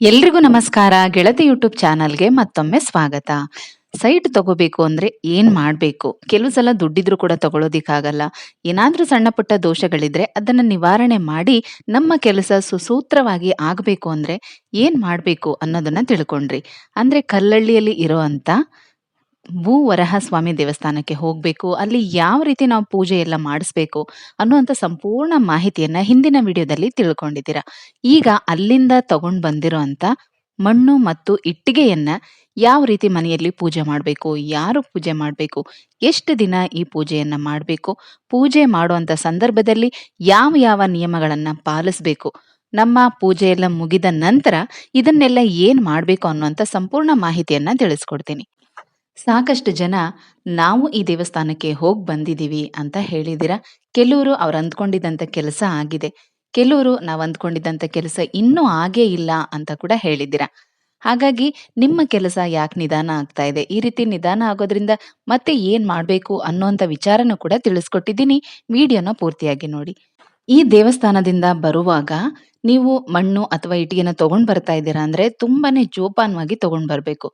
ಎಲ್ರಿಗೂ ನಮಸ್ಕಾರ. ಗೆಳತಿ ಯೂಟ್ಯೂಬ್ ಚಾನಲ್ಗೆ ಮತ್ತೊಮ್ಮೆ ಸ್ವಾಗತ. ಸೈಟ್ ತಗೋಬೇಕು ಅಂದ್ರೆ ಏನ್ ಮಾಡ್ಬೇಕು? ಕೆಲವು ಸಲ ದುಡ್ಡಿದ್ರು ಕೂಡ ತಗೊಳೋದಿಕ್ಕಾಗಲ್ಲ. ಏನಾದ್ರೂ ಸಣ್ಣ ಪುಟ್ಟ ದೋಷಗಳಿದ್ರೆ ಅದನ್ನ ನಿವಾರಣೆ ಮಾಡಿ ನಮ್ಮ ಕೆಲಸ ಸುಸೂತ್ರವಾಗಿ ಆಗ್ಬೇಕು ಅಂದ್ರೆ ಏನ್ ಮಾಡ್ಬೇಕು ಅನ್ನೋದನ್ನ ತಿಳ್ಕೊಂಡ್ರಿ. ಅಂದ್ರೆ ಕಲ್ಲಳ್ಳಿಯಲ್ಲಿ ಇರೋಂತ ಭೂ ವರಹ ಸ್ವಾಮಿ ದೇವಸ್ಥಾನಕ್ಕೆ ಹೋಗ್ಬೇಕು, ಅಲ್ಲಿ ಯಾವ ರೀತಿ ನಾವು ಪೂಜೆ ಎಲ್ಲ ಮಾಡಿಸ್ಬೇಕು ಅನ್ನುವಂಥ ಸಂಪೂರ್ಣ ಮಾಹಿತಿಯನ್ನ ಹಿಂದಿನ ವಿಡಿಯೋದಲ್ಲಿ ತಿಳ್ಕೊಂಡಿದ್ದೀರಾ. ಈಗ ಅಲ್ಲಿಂದ ತಗೊಂಡು ಬಂದಿರೋ ಮಣ್ಣು ಮತ್ತು ಇಟ್ಟಿಗೆಯನ್ನ ಯಾವ ರೀತಿ ಮನೆಯಲ್ಲಿ ಪೂಜೆ ಮಾಡಬೇಕು, ಯಾರು ಪೂಜೆ ಮಾಡಬೇಕು, ಎಷ್ಟು ದಿನ ಈ ಪೂಜೆಯನ್ನ ಮಾಡಬೇಕು, ಪೂಜೆ ಮಾಡುವಂತ ಸಂದರ್ಭದಲ್ಲಿ ಯಾವ ಯಾವ ನಿಯಮಗಳನ್ನ ಪಾಲಿಸಬೇಕು, ನಮ್ಮ ಪೂಜೆ ಎಲ್ಲ ಮುಗಿದ ನಂತರ ಇದನ್ನೆಲ್ಲ ಏನು ಮಾಡ್ಬೇಕು ಅನ್ನುವಂಥ ಸಂಪೂರ್ಣ ಮಾಹಿತಿಯನ್ನ ತಿಳಿಸ್ಕೊಡ್ತೀನಿ. ಸಾಕಷ್ಟು ಜನ ನಾವು ಈ ದೇವಸ್ಥಾನಕ್ಕೆ ಹೋಗ್ ಬಂದಿದೀವಿ ಅಂತ ಹೇಳಿದಿರ. ಕೆಲವರು ಅವ್ರು ಅಂದ್ಕೊಂಡಿದ್ದಂತ ಕೆಲಸ ಆಗಿದೆ. ಕೆಲವರು ನಾವು ಅಂದ್ಕೊಂಡಿದ್ದಂತ ಕೆಲಸ ಇನ್ನೂ ಆಗೇ ಇಲ್ಲ ಅಂತ ಕೂಡ ಹೇಳಿದ್ದೀರ ಹಾಗಾಗಿ ನಿಮ್ಮ ಕೆಲಸ ಯಾಕೆ ನಿಧಾನ ಆಗ್ತಾ ಇದೆ? ಈ ರೀತಿ ನಿಧಾನ ಆಗೋದ್ರಿಂದ ಮತ್ತೆ ಏನ್ ಮಾಡಬೇಕು ಅನ್ನೋಂಥ ವಿಚಾರನೂ ಕೂಡ ತಿಳಿಸ್ಕೊಟ್ಟಿದ್ದೀನಿ. ವಿಡಿಯೋನ ಪೂರ್ತಿಯಾಗಿ ನೋಡಿ. ಈ ದೇವಸ್ಥಾನದಿಂದ ಬರುವಾಗ ನೀವು ಮಣ್ಣು ಅಥವಾ ಇಟ್ಟಿಗೆನ ತಗೊಂಡ್ ಬರ್ತಾ ಇದ್ದೀರಾ ಅಂದ್ರೆ ತುಂಬಾನೇ ಜೋಪಾನವಾಗಿ ತಗೊಂಡ್ ಬರ್ಬೇಕು.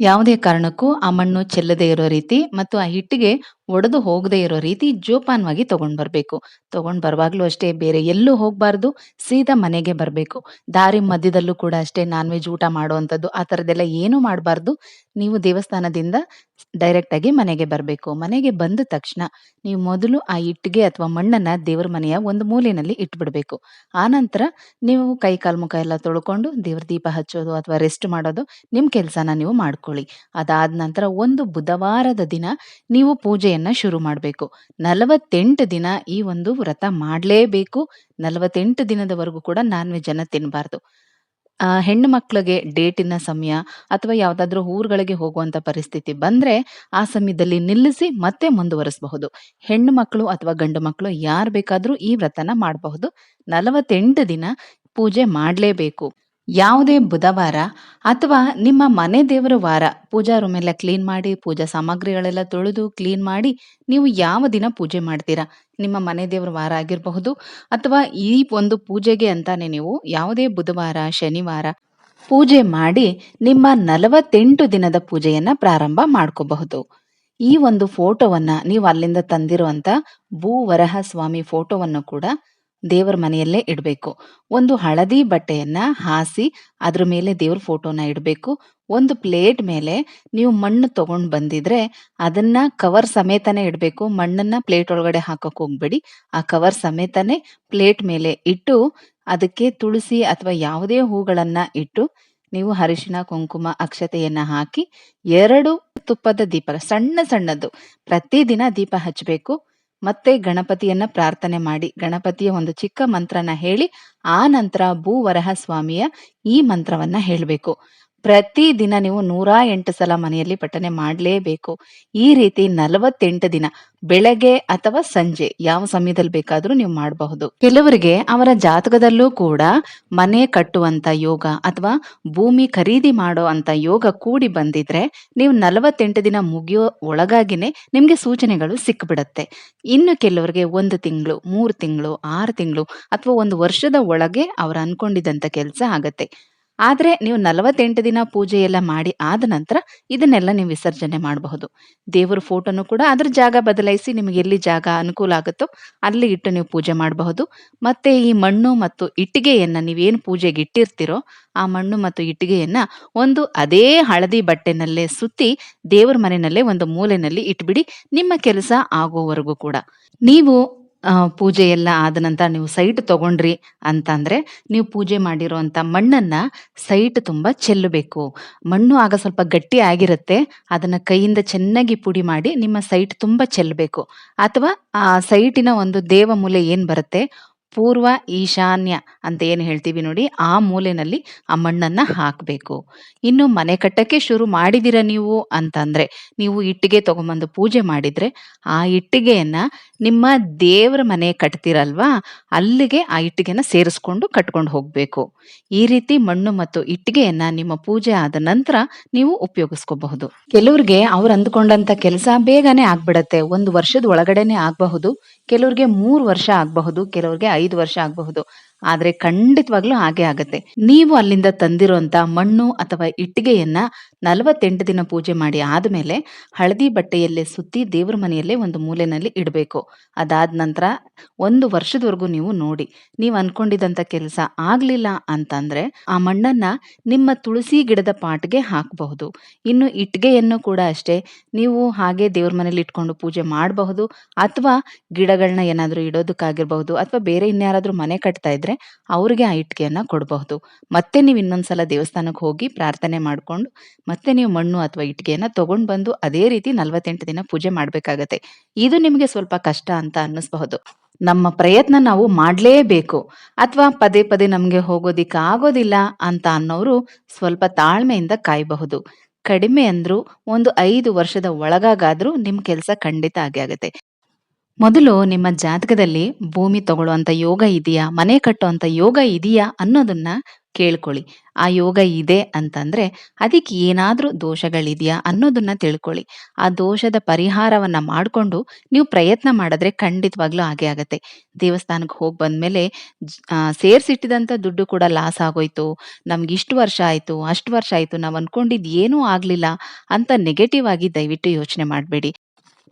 ಯಾವುದೇ ಕಾರಣಕ್ಕೂ ಆ ಮಣ್ಣು ಚೆಲ್ಲದೆ ಇರೋ ರೀತಿ ಮತ್ತು ಆ ಹಿಟ್ಟಿಗೆ ಒಡೆದು ಹೋಗದೆ ಇರೋ ರೀತಿ ಜೋಪಾನವಾಗಿ ತಗೊಂಡ್ ಬರಬೇಕು. ತಗೊಂಡ್ ಬರುವಾಗ್ಲೂ ಅಷ್ಟೇ ಬೇರೆ ಎಲ್ಲೂ ಹೋಗಬಾರ್ದು. ಸೀದಾ ಮನೆಗೆ ಬರಬೇಕು. ದಾರಿ ಮಧ್ಯದಲ್ಲೂ ಕೂಡ ಅಷ್ಟೇ ನಾನ್ ವೆಜ್ ಊಟ ಮಾಡುವಂಥದ್ದು, ಆ ಥರದ್ದೆಲ್ಲ ಏನೂ ಮಾಡಬಾರ್ದು. ನೀವು ದೇವಸ್ಥಾನದಿಂದ ಡೈರೆಕ್ಟ್ ಆಗಿ ಮನೆಗೆ ಬರಬೇಕು. ಮನೆಗೆ ಬಂದ ತಕ್ಷಣ ನೀವು ಮೊದಲು ಆ ಇಟ್ಟಿಗೆ ಅಥವಾ ಮಣ್ಣನ್ನ ದೇವರ ಮನೆಯ ಒಂದು ಮೂಲೆಯಲ್ಲಿ ಆ ನಂತರ ನೀವು ಕೈ ಕಾಲು ಮುಖ ಎಲ್ಲ ತೊಳ್ಕೊಂಡು ದೇವ್ರ ದೀಪ ಹಚ್ಚೋದು ಅಥವಾ ರೆಸ್ಟ್ ಮಾಡೋದು ನಿಮ್ಮ ಕೆಲಸನ ನೀವು ಮಾಡ್ಕೊಳ್ಳಿ. ಅದಾದ ನಂತರ ಒಂದು ಬುಧವಾರದ ದಿನ ನೀವು ಪೂಜೆಯನ್ನ ಶುರು ಮಾಡಬೇಕು. ನಲವತ್ತೆಂಟು ದಿನ ಈ ಒಂದು ವ್ರತ ಮಾಡಲೇಬೇಕು. ನಲವತ್ತೆಂಟು ದಿನದವರೆಗೂ ಕೂಡ ನಾನ್ ವೆಜ್ ಅನ್ನ ತಿನ್ನಬಾರ್ದು ಹೆಣ್ಣು ಮಕ್ಕಳಿಗೆ ಡೇಟಿನ ಸಮಯ ಅಥವಾ ಯಾವುದಾದ್ರೂ ಊರುಗಳಿಗೆ ಹೋಗುವಂತ ಪರಿಸ್ಥಿತಿ ಬಂದ್ರೆ ಆ ಸಮಯದಲ್ಲಿ ನಿಲ್ಲಿಸಿ ಮತ್ತೆ ಮುಂದುವರಿಸಬಹುದು. ಹೆಣ್ಣು ಮಕ್ಕಳು ಅಥವಾ ಗಂಡು ಮಕ್ಕಳು ಯಾರು ಬೇಕಾದರೂ ಈ ವ್ರತನ ಮಾಡಬಹುದು. ನಲವತ್ತೆಂಟು ದಿನ ಪೂಜೆ ಮಾಡಲೇಬೇಕು. ಯಾವುದೇ ಬುಧವಾರ ಅಥವಾ ನಿಮ್ಮ ಮನೆ ದೇವರ ವಾರ, ಪೂಜಾ ರೂಮ್ ಎಲ್ಲ ಕ್ಲೀನ್ ಮಾಡಿ, ಪೂಜಾ ಸಾಮಗ್ರಿಗಳೆಲ್ಲ ತೊಳೆದು ಕ್ಲೀನ್ ಮಾಡಿ ನೀವು ಯಾವ ದಿನ ಪೂಜೆ ಮಾಡ್ತೀರಾ? ನಿಮ್ಮ ಮನೆ ದೇವರ ವಾರ ಆಗಿರಬಹುದು ಅಥವಾ ಈ ಒಂದು ಪೂಜೆಗೆ ಅಂತಾನೆ ನೀವು ಯಾವುದೇ ಬುಧವಾರ, ಶನಿವಾರ ಪೂಜೆ ಮಾಡಿ ನಿಮ್ಮ ನಲವತ್ತೆಂಟು ದಿನದ ಪೂಜೆಯನ್ನ ಪ್ರಾರಂಭ ಮಾಡ್ಕೋಬಹುದು. ಈ ಒಂದು ಫೋಟೋವನ್ನ ನೀವು ಅಲ್ಲಿಂದ ತಂದಿರುವಂತ ಭೂ ವರಹ ಸ್ವಾಮಿ ಫೋಟೋವನ್ನು ಕೂಡ ದೇವರ ಮನೆಯಲ್ಲೇ ಇಡಬೇಕು. ಒಂದು ಹಳದಿ ಬಟ್ಟೆಯನ್ನ ಹಾಸಿ ಅದ್ರ ಮೇಲೆ ದೇವ್ರ ಫೋಟೋನ ಇಡಬೇಕು. ಒಂದು ಪ್ಲೇಟ್ ಮೇಲೆ ನೀವು ಮಣ್ಣು ತಗೊಂಡ್ ಬಂದಿದ್ರೆ ಅದನ್ನ ಕವರ್ ಸಮೇತನೇ ಇಡಬೇಕು. ಮಣ್ಣನ್ನ ಪ್ಲೇಟ್ ಒಳಗಡೆ ಹಾಕಕ್ ಹೋಗ್ಬೇಡಿ. ಆ ಕವರ್ ಸಮೇತನೇ ಪ್ಲೇಟ್ ಮೇಲೆ ಇಟ್ಟು ಅದಕ್ಕೆ ತುಳಸಿ ಅಥವಾ ಯಾವುದೇ ಹೂಗಳನ್ನ ಇಟ್ಟು ನೀವು ಅರಿಶಿನ ಕುಂಕುಮ, ಅಕ್ಷತೆಯನ್ನ ಹಾಕಿ ಎರಡು ತುಪ್ಪದ ದೀಪ, ಸಣ್ಣ ಸಣ್ಣದು ಪ್ರತಿದಿನ ದೀಪ ಹಚ್ಚಬೇಕು ಮತ್ತೆ ಗಣಪತಿಯನ್ನ ಪ್ರಾರ್ಥನೆ ಮಾಡಿ. ಗಣಪತಿಯ ಒಂದು ಚಿಕ್ಕ ಮಂತ್ರನ ಹೇಳಿ, ಆ ನಂತರ ಭೂವರಹ ಸ್ವಾಮಿಯ ಈ ಮಂತ್ರವನ್ನ ಹೇಳಬೇಕು. ಪ್ರತಿ ದಿನ ನೀವು ನೂರ ಎಂಟು ಸಲ ಮನೆಯಲ್ಲಿ ಪಠನೆ ಮಾಡಲೇಬೇಕು. ಈ ರೀತಿ ನಲವತ್ತೆಂಟು ದಿನ, ಬೆಳಗ್ಗೆ ಅಥವಾ ಸಂಜೆ ಯಾವ ಸಮಯದಲ್ಲಿ ಬೇಕಾದರೂ ನೀವು ಮಾಡಬಹುದು. ಕೆಲವರಿಗೆ ಅವರ ಜಾತಕದಲ್ಲೂ ಕೂಡ ಮನೆ ಕಟ್ಟುವಂತ ಯೋಗ ಅಥವಾ ಭೂಮಿ ಖರೀದಿ ಮಾಡೋ ಅಂತ ಯೋಗ ಕೂಡಿ ಬಂದಿದ್ರೆ ನೀವು ನಲವತ್ತೆಂಟು ದಿನ ಮುಗಿಯೋ ಒಳಗಾಗಿನೇ ನಿಮ್ಗೆ ಸೂಚನೆಗಳು ಸಿಕ್ಬಿಡತ್ತೆ. ಇನ್ನು ಕೆಲವರಿಗೆ ಒಂದು ತಿಂಗಳು, ಮೂರು ತಿಂಗಳು, ಆರು ತಿಂಗಳು ಅಥವಾ ಒಂದು ವರ್ಷದ ಒಳಗೆ ಅವ್ರ ಅನ್ಕೊಂಡಿದ್ದಂತ ಕೆಲಸ ಆಗತ್ತೆ. ಆದ್ರೆ ನೀವು ನಲವತ್ತೆಂಟು ದಿನ ಪೂಜೆ ಎಲ್ಲ ಮಾಡಿ ಆದ ನಂತರ ಇದನ್ನೆಲ್ಲ ನೀವು ವಿಸರ್ಜನೆ ಮಾಡಬಹುದು. ದೇವರ ಫೋಟೋನು ಕೂಡ ಅದ್ರ ಜಾಗ ಬದಲಾಯಿಸಿ ನಿಮಗೆ ಎಲ್ಲಿ ಜಾಗ ಅನುಕೂಲ ಆಗುತ್ತೋ ಅಲ್ಲಿ ಇಟ್ಟು ನೀವು ಪೂಜೆ ಮಾಡಬಹುದು. ಮತ್ತೆ ಈ ಮಣ್ಣು ಮತ್ತು ಇಟ್ಟಿಗೆಯನ್ನ ನೀವೇನು ಪೂಜೆಗೆ ಇಟ್ಟಿರ್ತೀರೋ ಆ ಮಣ್ಣು ಮತ್ತು ಇಟ್ಟಿಗೆಯನ್ನ ಒಂದು ಅದೇ ಹಳದಿ ಬಟ್ಟೆನಲ್ಲೇ ಸುತ್ತಿ ದೇವರ ಮನೆಯಲ್ಲೇ ಒಂದು ಮೂಲೆಯಲ್ಲಿ ಇಟ್ಬಿಡಿ, ನಿಮ್ಮ ಕೆಲಸ ಆಗೋವರೆಗೂ ಕೂಡ. ನೀವು ಪೂಜೆ ಎಲ್ಲ ಆದ ನಂತರ ನೀವು ಸೈಟ್ ತಗೊಂಡ್ರಿ ಅಂತಂದ್ರೆ ನೀವು ಪೂಜೆ ಮಾಡಿರುವಂತ ಮಣ್ಣನ್ನ ಸೈಟ್ ತುಂಬಾ ಚೆಲ್ಲಬೇಕು. ಮಣ್ಣು ಆಗ ಸ್ವಲ್ಪ ಗಟ್ಟಿ ಆಗಿರುತ್ತೆ. ಅದನ್ನ ಕೈಯಿಂದ ಚೆನ್ನಾಗಿ ಪುಡಿ ಮಾಡಿ ನಿಮ್ಮ ಸೈಟ್ ತುಂಬಾ ಚೆಲ್ಲಬೇಕು. ಅಥವಾ ಆ ಸೈಟಿನ ಒಂದು ದೇವ ಮೂಲೆ ಏನ್ ಬರುತ್ತೆ? ಪೂರ್ವ ಈಶಾನ್ಯ ಅಂತ ಏನು ಹೇಳ್ತೀವಿ ನೋಡಿ, ಆ ಮೂಲೆಯಲ್ಲಿ ಆ ಮಣ್ಣನ್ನು ಹಾಕಬೇಕು. ಇನ್ನು ಮನೆ ಕಟ್ಟಕ್ಕೆ ಶುರು ಮಾಡಿದಿರ ನೀವು ಅಂತಂದ್ರೆ, ನೀವು ಇಟ್ಟಿಗೆ ತಗೊಂಬಂದು ಪೂಜೆ ಮಾಡಿದ್ರೆ, ಆ ಇಟ್ಟಿಗೆಯನ್ನ ನಿಮ್ಮ ದೇವರ ಮನೆ ಕಟ್ತಿರಲ್ವಾ, ಅಲ್ಲಿಗೆ ಆ ಇಟ್ಟಿಗೆನ ಸೇರಿಸ್ಕೊಂಡು ಕಟ್ಕೊಂಡು ಹೋಗಬೇಕು. ಈ ರೀತಿ ಮಣ್ಣು ಮತ್ತು ಇಟ್ಟಿಗೆಯನ್ನ ನಿಮ್ಮ ಪೂಜೆ ಆದ ನಂತರ ನೀವು ಉಪಯೋಗಿಸ್ಕೋಬಹುದು. ಕೆಲವ್ರಿಗೆ ಅವ್ರು ಅಂದ್ಕೊಂಡಂತ ಕೆಲಸ ಬೇಗನೆ ಆಗ್ಬಿಡತ್ತೆ, ಒಂದು ವರ್ಷದ ಒಳಗಡೆನೆ ಆಗಬಹುದು, ಕೆಲವ್ರಿಗೆ ಮೂರು ವರ್ಷ ಆಗಬಹುದು, ಕೆಲವ್ರಿಗೆ ಐದು ವರ್ಷ ಆಗಬಹುದು. ಆದ್ರೆ ಖಂಡಿತವಾಗ್ಲೂ ಹಾಗೆ ಆಗತ್ತೆ. ನೀವು ಅಲ್ಲಿಂದ ತಂದಿರುವಂತ ಮಣ್ಣು ಅಥವಾ ಇಟ್ಟಿಗೆಯನ್ನ ನಲವತ್ತೆಂಟು ದಿನ ಪೂಜೆ ಮಾಡಿ ಆದಮೇಲೆ ಹಳದಿ ಬಟ್ಟೆಯಲ್ಲೇ ಸುತ್ತಿ ದೇವ್ರ ಮನೆಯಲ್ಲೇ ಒಂದು ಮೂಲೆನಲ್ಲಿ ಇಡಬೇಕು. ಅದಾದ ನಂತರ ಒಂದು ವರ್ಷದವರೆಗೂ ನೀವು ನೋಡಿ, ನೀವು ಅನ್ಕೊಂಡಿದಂತ ಕೆಲಸ ಆಗಲಿಲ್ಲ ಅಂತಂದ್ರೆ ಆ ಮಣ್ಣನ್ನ ನಿಮ್ಮ ತುಳಸಿ ಗಿಡದ ಪಾಟ್ಗೆ ಹಾಕಬಹುದು. ಇನ್ನು ಇಟ್ಟಿಗೆಯನ್ನು ಕೂಡ ಅಷ್ಟೇ, ನೀವು ಹಾಗೆ ದೇವ್ರ ಮನೇಲಿ ಇಟ್ಕೊಂಡು ಪೂಜೆ ಮಾಡಬಹುದು, ಅಥವಾ ಗಿಡಗಳನ್ನ ಏನಾದರೂ ಇಡೋದಕ್ಕಾಗಿರ್ಬಹುದು, ಅಥವಾ ಬೇರೆ ಇನ್ಯಾರಾದರೂ ಮನೆ ಕಟ್ತಾ ಇದ್ರೆ ಅವರಿಗೆ ಆ ಇಟ್ಟಿಗೆಯನ್ನು ಕೊಡಬಹುದು. ಮತ್ತೆ ನೀವು ಇನ್ನೊಂದ್ಸಲ ದೇವಸ್ಥಾನಕ್ಕೆ ಹೋಗಿ ಪ್ರಾರ್ಥನೆ ಮಾಡ್ಕೊಂಡು ಮತ್ತೆ ನೀವು ಮಣ್ಣು ಅಥವಾ ಇಟ್ಟಿಗೆಯನ್ನ ತಗೊಂಡ್ ಬಂದು ಅದೇ ರೀತಿ ನಲವತ್ತೆಂಟು ದಿನ ಪೂಜೆ ಮಾಡ್ಬೇಕಾಗತ್ತೆ. ಇದು ನಿಮಗೆ ಸ್ವಲ್ಪ ಕಷ್ಟ ಅಂತ ಅನ್ನಿಸ್ಬಹುದು. ನಮ್ಮ ಪ್ರಯತ್ನ ನಾವು ಮಾಡಲೇಬೇಕು. ಅಥವಾ ಪದೇ ಪದೇ ನಮಗೆ ಹೋಗೋದಿಕ್ಕೆ ಆಗೋದಿಲ್ಲ ಅಂತ ಅನ್ನೋರು ಸ್ವಲ್ಪ ತಾಳ್ಮೆಯಿಂದ ಕಾಯಬಹುದು. ಕಡಿಮೆ ಅಂದ್ರೂ ಒಂದು ಐದು ವರ್ಷದ ಒಳಗಾಗಾದ್ರೂ ನಿಮ್ ಕೆಲಸ ಖಂಡಿತ ಆಗೇ ಆಗತ್ತೆ. ಮೊದಲು ನಿಮ್ಮ ಜಾತಕದಲ್ಲಿ ಭೂಮಿ ತಗೊಳ್ಳುವಂತ ಯೋಗ ಇದೆಯಾ? ಮನೆ ಕಟ್ಟುವಂತ ಯೋಗ ಇದೆಯಾ? ಅನ್ನೋದನ್ನ ಕೇಳ್ಕೊಳ್ಳಿ. ಆ ಯೋಗ ಇದೆ ಅಂತಂದ್ರೆ ಅದಕ್ಕೆ ಏನಾದ್ರೂ ದೋಷಗಳಿದೆಯಾ ಅನ್ನೋದನ್ನ ತಿಳ್ಕೊಳ್ಳಿ. ಆ ದೋಷದ ಪರಿಹಾರವನ್ನ ಮಾಡ್ಕೊಂಡು ನೀವು ಪ್ರಯತ್ನ ಮಾಡಿದ್ರೆ ಖಂಡಿತವಾಗ್ಲೂ ಹಾಗೆ ಆಗತ್ತೆ. ದೇವಸ್ಥಾನಕ್ಕೆ ಹೋಗಿ ಬಂದ್ಮೇಲೆ ಸೇರ್ಸಿಟ್ಟಿದಂತ ದುಡ್ಡು ಕೂಡ ಲಾಸ್ ಆಗೋಯ್ತು. ನಮ್ಗೆ ಇಷ್ಟು ವರ್ಷ ಆಯ್ತು, ಅಷ್ಟು ವರ್ಷ ಆಯ್ತು, ನಾವು ಅನ್ಕೊಂಡಿದ್ ಏನೂ ಆಗ್ಲಿಲ್ಲ ಅಂತ ನೆಗೆಟಿವ್ ಆಗಿ ದಯವಿಟ್ಟು ಯೋಚನೆ ಮಾಡಬೇಡಿ.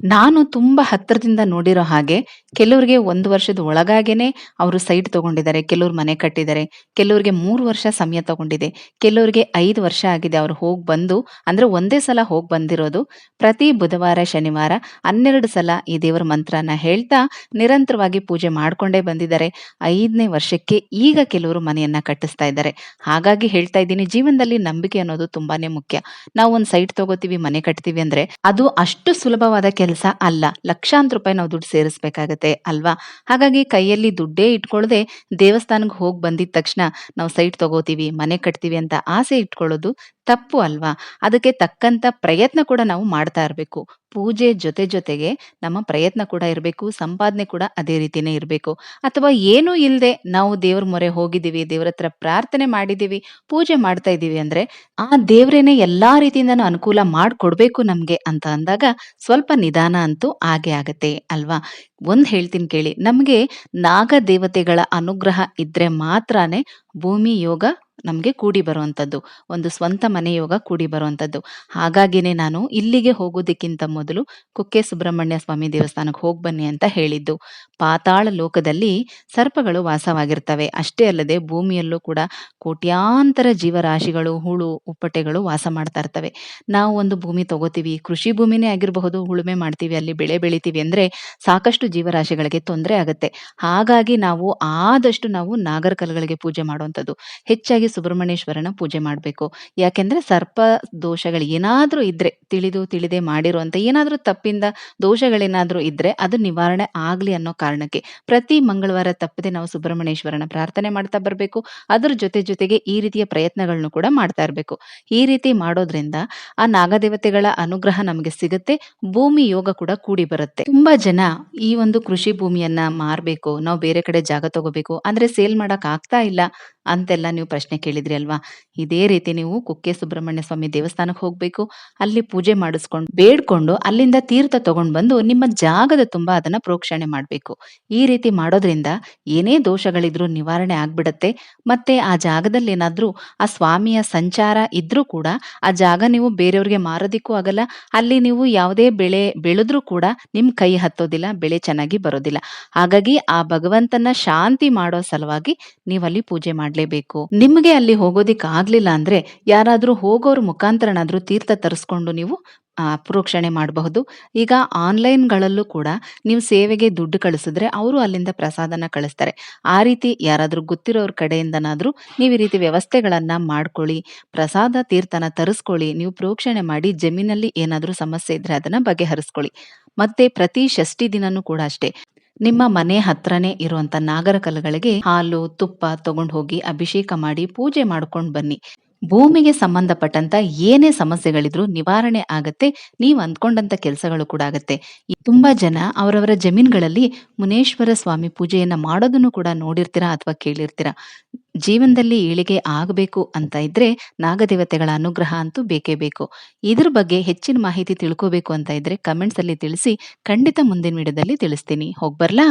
ನಾನು ತುಂಬಾ ಹತ್ತಿರದಿಂದ ನೋಡಿರೋ ಹಾಗೆ ಕೆಲವ್ರಿಗೆ ಒಂದು ವರ್ಷದ ಒಳಗಾಗೇನೆ ಅವರು ಸೈಟ್ ತಗೊಂಡಿದ್ದಾರೆ, ಕೆಲವ್ರು ಮನೆ ಕಟ್ಟಿದ್ದಾರೆ, ಕೆಲವರಿಗೆ ಮೂರು ವರ್ಷ ಸಮಯ ತಗೊಂಡಿದೆ, ಕೆಲವ್ರಿಗೆ ಐದು ವರ್ಷ ಆಗಿದೆ ಅವ್ರು ಹೋಗಿ ಬಂದು. ಅಂದ್ರೆ ಒಂದೇ ಸಲ ಹೋಗಿ ಬಂದಿರೋದು, ಪ್ರತಿ ಬುಧವಾರ, ಶನಿವಾರ ಹನ್ನೆರಡು ಸಲ ಈ ದೇವರ ಮಂತ್ರನ ಹೇಳ್ತಾ ನಿರಂತರವಾಗಿ ಪೂಜೆ ಮಾಡ್ಕೊಂಡೇ ಬಂದಿದ್ದಾರೆ. ಐದನೇ ವರ್ಷಕ್ಕೆ ಈಗ ಕೆಲವರು ಮನೆಯನ್ನ ಕಟ್ಟಿಸ್ತಾ ಇದ್ದಾರೆ. ಹಾಗಾಗಿ ಹೇಳ್ತಾ ಇದ್ದೀನಿ, ಜೀವನದಲ್ಲಿ ನಂಬಿಕೆ ಅನ್ನೋದು ತುಂಬಾನೇ ಮುಖ್ಯ. ನಾವು ಒಂದು ಸೈಟ್ ತಗೋತೀವಿ, ಮನೆ ಕಟ್ತೀವಿ ಅಂದ್ರೆ ಅದು ಅಷ್ಟು ಸುಲಭವಾದ ಕೆಲಸ ಅಲ್ಲ. ಲಕ್ಷಾಂತರ ರೂಪಾಯಿ ನಾವು ದುಡ್ಡು ಸೇರಿಸ್ಬೇಕಾಗತ್ತೆ. ಅಲ್ವಾ? ಹಾಗಾಗಿ ಕೈಯಲ್ಲಿ ದುಡ್ಡೇ ಇಟ್ಕೊಳ್ಳದೆ ದೇವಸ್ಥಾನಕ್ಕೆ ಹೋಗಿ ಬಂದಿದ ತಕ್ಷಣ ನಾವು ಸೈಟ್ ತಗೋತೀವಿ, ಮನೆ ಕಟ್ತೀವಿ ಅಂತ ಆಸೆ ಇಟ್ಕೊಳ್ಳೋದು ತಪ್ಪು ಅಲ್ವಾ? ಅದಕ್ಕೆ ತಕ್ಕಂತ ಪ್ರಯತ್ನ ಕೂಡ ನಾವು ಮಾಡ್ತಾ ಇರಬೇಕು. ಪೂಜೆ ಜೊತೆ ಜೊತೆಗೆ ನಮ್ಮ ಪ್ರಯತ್ನ ಕೂಡ ಇರಬೇಕು, ಸಂಪಾದನೆ ಕೂಡ ಅದೇ ರೀತಿನೇ ಇರಬೇಕು. ಅಥವಾ ಏನೂ ಇಲ್ಲದೆ ನಾವು ದೇವ್ರ ಮೊರೆ ಹೋಗಿದ್ದೀವಿ, ದೇವ್ರ ಹತ್ರ ಪ್ರಾರ್ಥನೆ ಮಾಡಿದ್ದೀವಿ, ಪೂಜೆ ಮಾಡ್ತಾ ಇದ್ದೀವಿ ಅಂದ್ರೆ ಆ ದೇವ್ರೇನೆ ಎಲ್ಲಾ ರೀತಿಯಿಂದನೂ ಅನುಕೂಲ ಮಾಡಿಕೊಡ್ಬೇಕು ನಮಗೆ ಅಂತ ಅಂದಾಗ ಸ್ವಲ್ಪ ನಿಧಾನ ಅಂತೂ ಆಗೇ ಆಗುತ್ತೆ ಅಲ್ವಾ? ಒಂದು ಹೇಳ್ತೀನಿ ಕೇಳಿ, ನಮಗೆ ನಾಗ ದೇವತೆಗಳ ಅನುಗ್ರಹ ಇದ್ರೆ ಮಾತ್ರನೇ ಭೂಮಿ ಯೋಗ ನಮ್ಗೆ ಕೂಡಿ ಬರುವಂಥದ್ದು, ಒಂದು ಸ್ವಂತ ಮನೆಯೋಗ ಕೂಡಿ ಬರುವಂಥದ್ದು. ಹಾಗಾಗಿನೇ ನಾನು ಇಲ್ಲಿಗೆ ಹೋಗೋದಕ್ಕಿಂತ ಮೊದಲು ಕುಕ್ಕೆ ಸುಬ್ರಹ್ಮಣ್ಯ ಸ್ವಾಮಿ ದೇವಸ್ಥಾನಕ್ಕೆ ಹೋಗಿ ಬನ್ನಿ ಅಂತ ಹೇಳಿದ್ದು. ಪಾತಾಳ ಲೋಕದಲ್ಲಿ ಸರ್ಪಗಳು ವಾಸವಾಗಿರ್ತವೆ. ಅಷ್ಟೇ ಅಲ್ಲದೆ ಭೂಮಿಯಲ್ಲೂ ಕೂಡ ಕೋಟ್ಯಾಂತರ ಜೀವರಾಶಿಗಳು, ಹುಳು, ಉಪ್ಪಟೆಗಳು ವಾಸ ಮಾಡ್ತಾ ಇರ್ತವೆ. ನಾವು ಒಂದು ಭೂಮಿ ತಗೋತೀವಿ, ಕೃಷಿ ಭೂಮಿನೇ ಆಗಿರಬಹುದು, ಉಳುಮೆ ಮಾಡ್ತೀವಿ, ಅಲ್ಲಿ ಬೆಳೆ ಬೆಳಿತೀವಿ ಅಂದ್ರೆ ಸಾಕಷ್ಟು ಜೀವರಾಶಿಗಳಿಗೆ ತೊಂದರೆ ಆಗುತ್ತೆ. ಹಾಗಾಗಿ ನಾವು ಆದಷ್ಟು ನಾವು ನಾಗರಕಲ್ಗಳಿಗೆ ಪೂಜೆ ಮಾಡುವಂಥದ್ದು. ಹೆಚ್ಚಾಗಿ ಸುಬ್ರಹ್ಮಣ್ಯೇಶ್ವರನ ಪೂಜೆ ಮಾಡಬೇಕು. ಯಾಕೆಂದ್ರೆ ಸರ್ಪ ದೋಷಗಳು ಏನಾದರೂ ಇದ್ರೆ, ತಿಳಿದು ತಿಳಿದೇ ಮಾಡಿರುವಂತ ಏನಾದರೂ ತಪ್ಪಿಂದ ದೋಷಗಳೇನಾದರೂ ಇದ್ರೆ ಅದು ನಿವಾರಣೆ ಆಗಲಿ ಅನ್ನೋ ಕಾರಣಕ್ಕೆ ಪ್ರತಿ ಮಂಗಳವಾರ ತಪ್ಪದೆ ನಾವು ಸುಬ್ರಹ್ಮಣ್ಯೇಶ್ವರನ ಪ್ರಾರ್ಥನೆ ಮಾಡ್ತಾ ಬರಬೇಕು. ಅದ್ರ ಜೊತೆ ಜೊತೆಗೆ ಈ ರೀತಿಯ ಪ್ರಯತ್ನಗಳನ್ನು ಕೂಡ ಮಾಡ್ತಾ ಇರಬೇಕು. ಈ ರೀತಿ ಮಾಡೋದ್ರಿಂದ ಆ ನಾಗದೇವತೆಗಳ ಅನುಗ್ರಹ ನಮಗೆ ಸಿಗುತ್ತೆ, ಭೂಮಿ ಯೋಗ ಕೂಡ ಕೂಡಿ ಬರುತ್ತೆ. ತುಂಬಾ ಜನ ಈ ಒಂದು ಕೃಷಿ ಭೂಮಿಯನ್ನ ಮಾರಬೇಕು, ನಾವು ಬೇರೆ ಕಡೆ ಜಾಗ ತಗೋಬೇಕು, ಅಂದ್ರೆ ಸೇಲ್ ಮಾಡಕ್ ಆಗ್ತಾ ಇಲ್ಲ. ಅಂತೆಲ್ಲ ನೀವು ಪ್ರಶ್ನೆ ಕೇಳಿದ್ರಿ ಅಲ್ವಾ? ಇದೇ ರೀತಿ ನೀವು ಕುಕ್ಕೆ ಸುಬ್ರಹ್ಮಣ್ಯ ಸ್ವಾಮಿ ದೇವಸ್ಥಾನಕ್ಕೆ ಹೋಗ್ಬೇಕು. ಅಲ್ಲಿ ಪೂಜೆ ಮಾಡಿಸ್ಕೊಂಡು, ಬೇಡ್ಕೊಂಡು ಅಲ್ಲಿಂದ ತೀರ್ಥ ತಗೊಂಡು ಬಂದು ನಿಮ್ಮ ಜಾಗದ ತುಂಬಾ ಅದನ್ನ ಪ್ರೋಕ್ಷಣೆ ಮಾಡ್ಬೇಕು. ಈ ರೀತಿ ಮಾಡೋದ್ರಿಂದ ಏನೇ ದೋಷಗಳಿದ್ರೂ ನಿವಾರಣೆ ಆಗ್ಬಿಡತ್ತೆ. ಮತ್ತೆ ಆ ಜಾಗದಲ್ಲಿ ಏನಾದ್ರೂ, ಆ ಸ್ವಾಮಿಯ ಸಂಚಾರ ಇದ್ರೂ ಕೂಡ, ಆ ಜಾಗ ನೀವು ಬೇರೆಯವ್ರಿಗೆ ಮಾರೋದಿಕ್ಕೂ ಆಗಲ್ಲ. ಅಲ್ಲಿ ನೀವು ಯಾವುದೇ ಬೆಳೆ ಬೆಳೆದ್ರೂ ಕೂಡ ನಿಮ್ ಕೈ ಹತ್ತೋದಿಲ್ಲ, ಬೆಳೆ ಚೆನ್ನಾಗಿ ಬರೋದಿಲ್ಲ. ಹಾಗಾಗಿ ಆ ಭಗವಂತನ ಶಾಂತಿ ಮಾಡೋ ಸಲುವಾಗಿ ನೀವಲ್ಲಿ ಪೂಜೆ ಮಾಡ್ಲೇಬೇಕು. ನಿಮಗೆ ಅಲ್ಲಿ ಹೋಗೋದಿಕ್ ಆಗ್ಲಿಲ್ಲ ಅಂದ್ರೆ ಯಾರಾದ್ರೂ ಹೋಗೋರ್ ಮುಖಾಂತರನಾದ್ರೂ ತೀರ್ಥ ತರಿಸ್ಕೊಂಡು ನೀವು ಪ್ರೋಕ್ಷಣೆ ಮಾಡಬಹುದು. ಈಗ ಆನ್ಲೈನ್ಗಳಲ್ಲೂ ಕೂಡ ನೀವು ಸೇವೆಗೆ ದುಡ್ಡು ಕಳಿಸಿದ್ರೆ ಅವರು ಅಲ್ಲಿಂದ ಪ್ರಸಾದನ ಕಳಿಸ್ತಾರೆ. ಆ ರೀತಿ ಯಾರಾದರೂ ಗೊತ್ತಿರೋರ ಕಡೆಯಿಂದನಾದರೂ ನೀವು ಈ ರೀತಿ ವ್ಯವಸ್ಥೆಗಳನ್ನ ಮಾಡ್ಕೊಳ್ಳಿ, ಪ್ರಸಾದ ತೀರ್ಥನ ತರಿಸ್ಕೊಳ್ಳಿ, ನೀವು ಪ್ರೋಕ್ಷಣೆ ಮಾಡಿ ಜಮೀನಲ್ಲಿ ಏನಾದರೂ ಸಮಸ್ಯೆ ಇದ್ರೆ ಅದನ್ನ ಬಗೆಹರಿಸ್ಕೊಳ್ಳಿ. ಮತ್ತೆ ಪ್ರತಿ ಷಷ್ಠಿ ದಿನನೂ ಕೂಡ ಅಷ್ಟೇ. ನಿಮ್ಮ ಮನೆ ಹತ್ರನೇ ಇರುವಂತ ನಾಗರಕಲ್ಲುಗಳಿಗೆ ಹಾಲು, ತುಪ್ಪ ತಗೊಂಡು ಹೋಗಿ ಅಭಿಷೇಕ ಮಾಡಿ ಪೂಜೆ ಮಾಡ್ಕೊಂಡು ಬನ್ನಿ. ಭೂಮಿಗೆ ಸಂಬಂಧಪಟ್ಟಂತ ಏನೇ ಸಮಸ್ಯೆಗಳಿದ್ರು ನಿವಾರಣೆ ಆಗತ್ತೆ. ನೀವ್ ಅಂದ್ಕೊಂಡಂತ ಕೆಲಸಗಳು ಕೂಡ ಆಗತ್ತೆ. ತುಂಬಾ ಜನ ಅವರವರ ಜಮೀನುಗಳಲ್ಲಿ ಮುನೇಶ್ವರ ಸ್ವಾಮಿ ಪೂಜೆಯನ್ನ ಮಾಡೋದನ್ನು ಕೂಡ ನೋಡಿರ್ತೀರಾ ಅಥವಾ ಕೇಳಿರ್ತೀರಾ. ಜೀವನದಲ್ಲಿ ಏಳಿಗೆ ಆಗಬೇಕು ಅಂತ ಇದ್ರೆ ನಾಗದೇವತೆಗಳ ಅನುಗ್ರಹ ಅಂತೂ ಬೇಕೇ ಬೇಕು. ಇದ್ರ ಬಗ್ಗೆ ಹೆಚ್ಚಿನ ಮಾಹಿತಿ ತಿಳ್ಕೋಬೇಕು ಅಂತ ಇದ್ರೆ ಕಮೆಂಟ್ಸ್ ಅಲ್ಲಿ ತಿಳಿಸಿ. ಖಂಡಿತ ಮುಂದಿನ ವಿಡಿಯೋದಲ್ಲಿ ತಿಳಿಸ್ತೀನಿ. ಹೋಗ್ಬರ್ಲಾ?